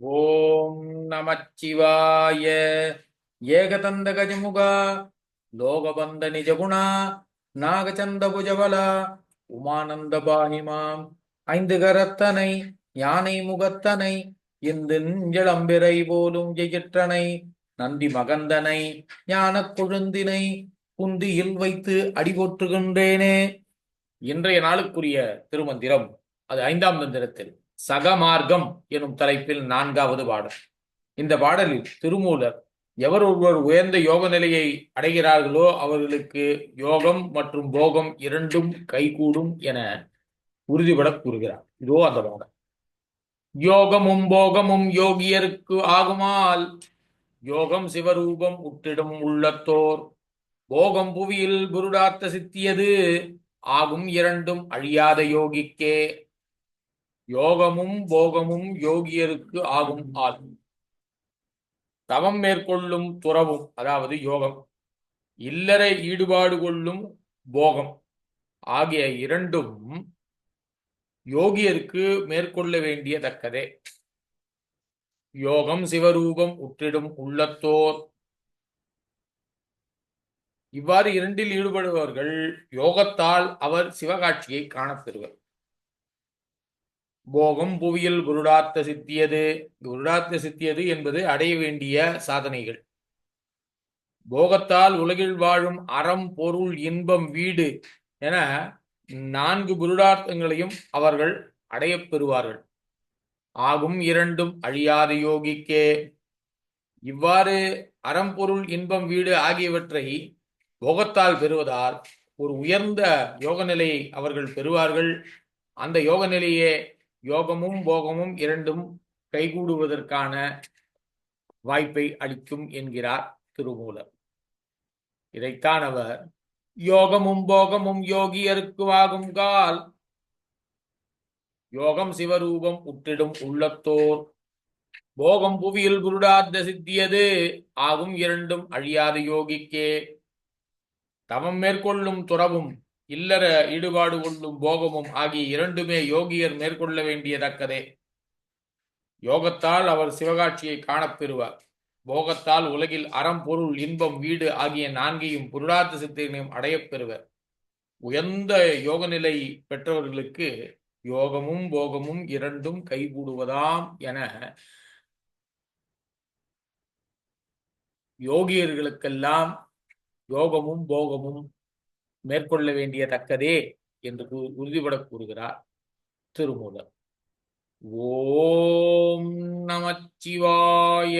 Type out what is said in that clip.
ஓம் நமச்சிவாய. ஏகதந்த கஜமுகா லோகபந்த நிஜகுணா நாகச்சந்த புஜபலா உமானந்த பாணிமாம் ஐந்து கரத்தனை யானை முகத்தனை இந்திளம்பிரை போலும் ஜெயிற்றனை நந்தி மகந்தனை ஞானக் கொழுந்தினை குந்தியில் வைத்து அடிபோற்றுகின்றேனே இன்றைய நாளுக்குரிய திருமந்திரம் அது ஐந்தாம் தந்திரத்தில். சகமார்க்கம் எனும் தலைப்பில் நான்காவது பாடல். இந்த பாடலில் திருமூலர் எவர் ஒருவர் உயர்ந்த யோக நிலையை அடைகிறார்களோ அவர்களுக்கு யோகம் மற்றும் போகம் இரண்டும் கைகூடும் என உறுதிபட கூறுகிறார். இதோ அந்த பாடல். யோகமும் போகமும் யோகியருக்கு ஆகுமால் யோகம் சிவரூபம் உட்டிடும் உள்ளத்தோர். போகம் புவியில் புருடாத்த சித்தியது ஆகும் இரண்டும் அழியாத யோகிக்கே. யோகமும் போகமும் யோகியருக்கு ஆகும் ஆள். தவம் மேற்கொள்ளும் துறவும் அதாவது யோகம் இல்லறை ஈடுபாடு கொள்ளும் போகம் ஆகிய இரண்டும் யோகியருக்கு மேற்கொள்ள வேண்டியதக்கதே. யோகம் சிவரூபம் உற்றிடும் உள்ளத்தோர். இவ்வாறு இரண்டில் ஈடுபடுபவர்கள் யோகத்தால் அவர் சிவகாட்சியை காணப்பெறுவர். போகம் புவியில் குருடார்த்த சித்தியது. குருடார்த்த சித்தியது என்பது அடைய வேண்டிய சாதனைகள். போகத்தால் உலகில் வாழும் அறம் பொருள் இன்பம் வீடு என நான்கு குருடார்த்தங்களையும் அவர்கள் அடையப் பெறுவார்கள். ஆகும் இரண்டும் அழியாத யோகிக்கே. இவ்வாறு அறம்பொருள் இன்பம் வீடு ஆகியவற்றை போகத்தால் பெறுவதால் ஒரு உயர்ந்த யோக நிலையை அவர்கள் பெறுவார்கள். அந்த யோக நிலையே யோகமும் போகமும் இரண்டும் கைகூடுவதற்கான வாய்ப்பை அளிக்கும் என்கிறார் திருமூலர். இதைத்தான் அவர் யோகமும் போகமும் யோகியருக்கு வாகும் கால் யோகம் சிவரூபம் உற்றிடும் உள்ளத்தோர். போகம் புவியில் குருடார்த்த சித்தியது ஆகும் இரண்டும் அழியாத யோகிக்கே. தவம் மேற்கொள்ளும் துறவும் இல்லற ஈடுபாடு கொள்ளும் போகமும் ஆகிய இரண்டுமே யோகியர் மேற்கொள்ள வேண்டியதக்கதே. யோகத்தால் அவர் சிவகாட்சியை காணப்பெறுவார் போகத்தால் உலகில் அறம் பொருள் இன்பம் வீடு ஆகிய நான்கையும் புருடாத்த சித்தினையும் அடையப்பெறுவர் உயர்ந்த யோக நிலை பெற்றவர்களுக்கு யோகமும் போகமும் இரண்டும் கைகூடுவதாம் என யோகியர்களுக்கெல்லாம் யோகமும் போகமும் மேற்கொள்ள வேண்டிய தக்கதே என்று உறுதிபட கூறுகிறார் திருமூலர். ஓம் நமச்சிவாய